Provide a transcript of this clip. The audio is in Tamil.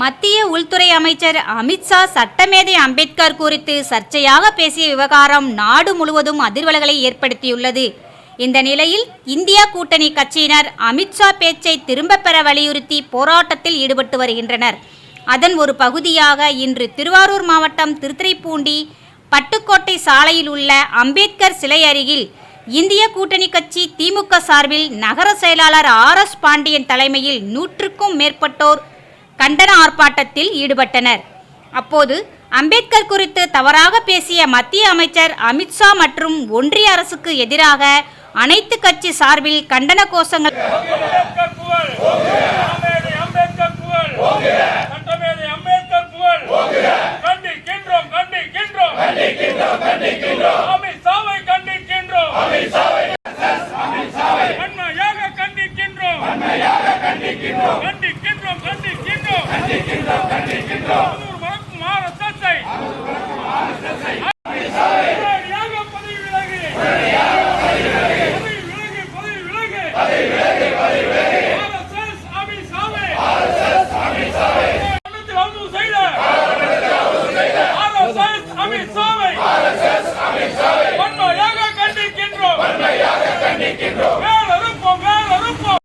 மத்திய உள்துறை அமைச்சர் அமித்ஷா சட்டமேதை அம்பேத்கர் குறித்து சர்ச்சையாக பேசிய விவகாரம் நாடு முழுவதும் அதிர்வலைகளை ஏற்படுத்தியுள்ளது. இந்த நிலையில் இந்தியா கூட்டணி கட்சியினர் அமித்ஷா பேச்சை திரும்பப் பெற வலியுறுத்தி போராட்டத்தில் ஈடுபட்டு வருகின்றனர். அதன் ஒரு பகுதியாக இன்று திருவாரூர் மாவட்டம் திருத்துறைப்பூண்டி பட்டுக்கோட்டை சாலையில் உள்ள அம்பேத்கர் சிலை அருகில் இந்திய கூட்டணி கட்சி திமுக சார்பில் நகர செயலாளர் ஆர் எஸ் பாண்டியன் தலைமையில் நூற்றுக்கும் மேற்பட்டோர் கண்டன ஆர்ப்பாட்டத்தில் ஈடுபட்டனர். அப்போது அம்பேத்கர் குறித்து தவறாக பேசிய மத்திய அமைச்சர் அமித்ஷா மற்றும் ஒன்றிய அரசுக்கு எதிராக அனைத்து கட்சி சார்பில் கண்டன கோஷங்கள் அம்பேத்கர் புகழ் சட்டமேதை அம்பேத்கர் புகழ் சட்டமேதை அம்பேத்கர் புகழ் கண்டிக்கின்றோம் கண்டிக்கின்றோம் அமித்ஷாவை கண்டிக்கின்றோம் வன்மையாக கண்டிக்கின்றோம் கண்டிக்கின்றோம் கண்டிக்கின்றோம்